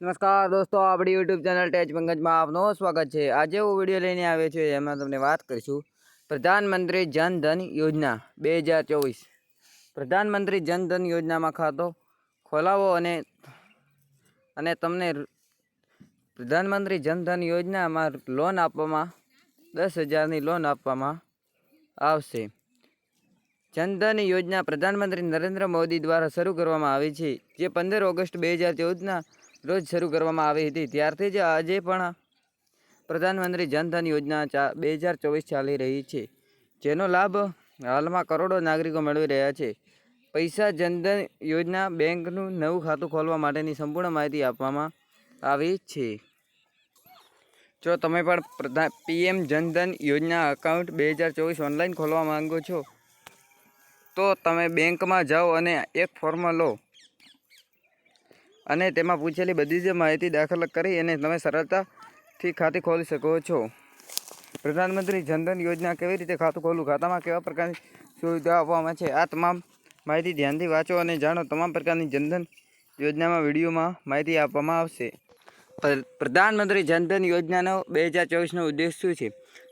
નમસ્કાર દોસ્તો, આપણી યુટ્યુબ ચેનલ ટેચ પંકજમાં આપનું સ્વાગત છે. આજે હું વીડિયો લઈને આવ્યો છું, એમાં તમને વાત કરીશું. પ્રધાનમંત્રી જન ધન યોજના બે હજાર ચોવીસ. પ્રધાનમંત્રી જન ધન યોજનામાં ખાતો ખોલાવો અને અને તમને પ્રધાનમંત્રી જન ધન યોજનામાં લોન આપવામાં, દસ હજારની લોન આપવામાં આવશે. જનધન યોજના પ્રધાનમંત્રી નરેન્દ્ર મોદી દ્વારા શરૂ કરવામાં આવી છે, જે પંદર ઓગસ્ટ બે હજાર ચૌદના રોજ શરૂ કરવામાં આવી હતી. ત્યારથી જ આજે પણ પ્રધાનમંત્રી જનધન યોજના ચા બે હજાર ચોવીસ ચાલી રહી છે, જેનો લાભ હાલમાં કરોડો નાગરિકો મેળવી રહ્યા છે. પૈસા જનધન યોજના બેંકનું નવું ખાતું ખોલવા માટેની સંપૂર્ણ માહિતી આપવામાં આવી છે. જો તમે પણ પ્રધાન પીએમ જનધન યોજના અકાઉન્ટ બે હજાર ચોવીસ ઓનલાઈન ખોલવા માંગો છો, તો તમે બેંકમાં જાઓ અને એક ફોર્મ લો. અને તેમાં પૂછેલી બધી જ માહિતી દાખલ કરી અને તમે સરળતાથી ખાતું ખોલી શકો છો. પ્રધાનમંત્રી જનધન યોજના કેવી રીતે ખાતું ખોલવું? ખાતામાં કેવા પ્રકારની સુવિધા આપવામાં છે? આ તમામ માહિતી ધ્યાનથી વાંચો અને જાણો. તમામ પ્રકારની જનધન યોજનામાં વિડીયોમાં માહિતી આપવામાં આવશે. પ્ર- પ્રધાનમંત્રી જનધન યોજનાનો બે હજાર ચોવીસનો ઉદ્દેશ શું છે?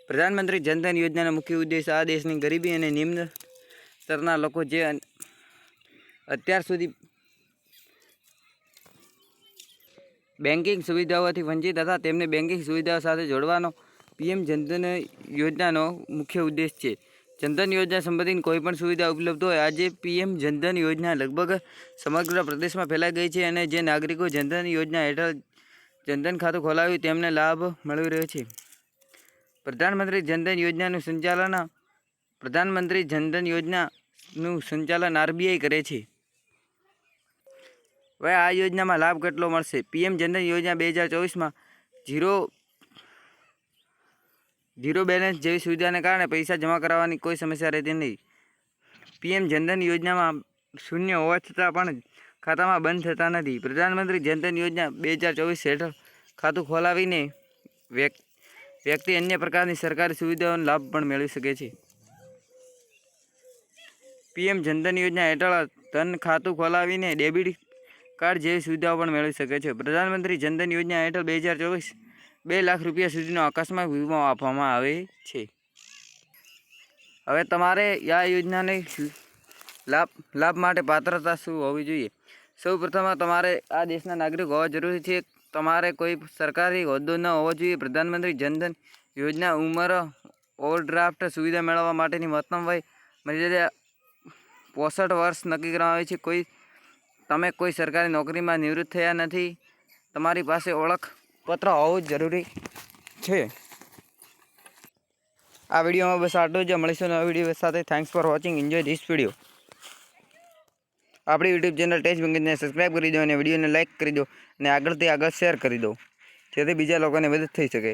પ્રધાનમંત્રી જનધન યોજનાનો મુખ્ય ઉદ્દેશ આ દેશની ગરીબી અને નિમ્ન સ્તરના લોકો જે અત્યાર સુધી બેન્કિંગ સુવિધાઓથી વંચિત હતા. તેમને બેન્કિંગ સુવિધાઓ સાથે જોડવાનો પીએમ જનધન યોજનાનો મુખ્ય ઉદ્દેશ છે. જનધન યોજના સંબંધિત કોઈપણ સુવિધા ઉપલબ્ધ હોય, આજે પીએમ જનધન યોજના લગભગ સમગ્ર પ્રદેશમાં ફેલાઈ ગઈ છે અને જે નાગરિકો જનધન યોજના હેઠળ જનધન ખાતું ખોલાવ્યું, તેમને લાભ મળી રહ્યો છે. પ્રધાનમંત્રી જનધન યોજનાનું સંચાલન પ્રધાનમંત્રી જનધન યોજનાનું સંચાલન આરબીઆઈ કરે છે. હવે આ યોજનામાં લાભ કેટલો મળશે? પીએમ જનધન યોજના બે હજાર ચોવીસમાં ઝીરો ઝીરો બેલેન્સ જેવી સુવિધાને કારણે પૈસા જમા કરાવવાની કોઈ સમસ્યા રહેતી નહીં. પીએમ જનધન યોજનામાં શૂન્ય હોવા છતાં પણ ખાતામાં બંધ થતા નથી. પ્રધાનમંત્રી જનધન યોજના બે હજાર ચોવીસ હેઠળ ખાતું ખોલાવીને વ્યક- વ્યક્તિ અન્ય પ્રકારની સરકારી સુવિધાઓનો લાભ પણ મેળવી શકે છે. પીએમ જનધન યોજના હેઠળ ધન ખાતું ખોલાવીને ડેબિટ કાર્ડ જેવી સુવિધાઓ પણ મેળવી શકે છે. પ્રધાનમંત્રી જનધન યોજના હેઠળ બે હજાર ચોવીસ બે લાખ રૂપિયા સુધીનો અકસ્માત વીમો આપવામાં આવે છે. હવે તમારે આ યોજનાને લાભ લાભ માટે પાત્રતા શું હોવી જોઈએ? સૌ તમારે આ દેશના નાગરિક હોવા જરૂરી છે. તમારે કોઈ સરકારી હોદ્દો ન હોવો જોઈએ. પ્રધાનમંત્રી જનધન યોજના ઉંમર, ઓવરડ્રાફ્ટ સુવિધા મેળવવા માટેની મહત્તમ વય, મર્યાદા, પોસઠ વર્ષ નક્કી કરવામાં આવી છે. કોઈ તમે કોઈ સરકારી નોકરીમાં નિવૃત્ત થયા નથી, તમારી પાસે ઓળખપત્ર હોવું જરૂરી છે. આ વિડીયોમાં બસ આટલું જ. મળીશું નવા વીડિયો સાથે. Thanks for watching enjoy this video આપણી યુટ્યુબ ચેનલ ટેચ બંગીને સબસ્ક્રાઈબ કરી દો અને વિડીયોને લાઇક કરી દો અને આગળથી આગળ શેર કરી દો. જેથી બીજા લોકોને મદદ થઈ શકે.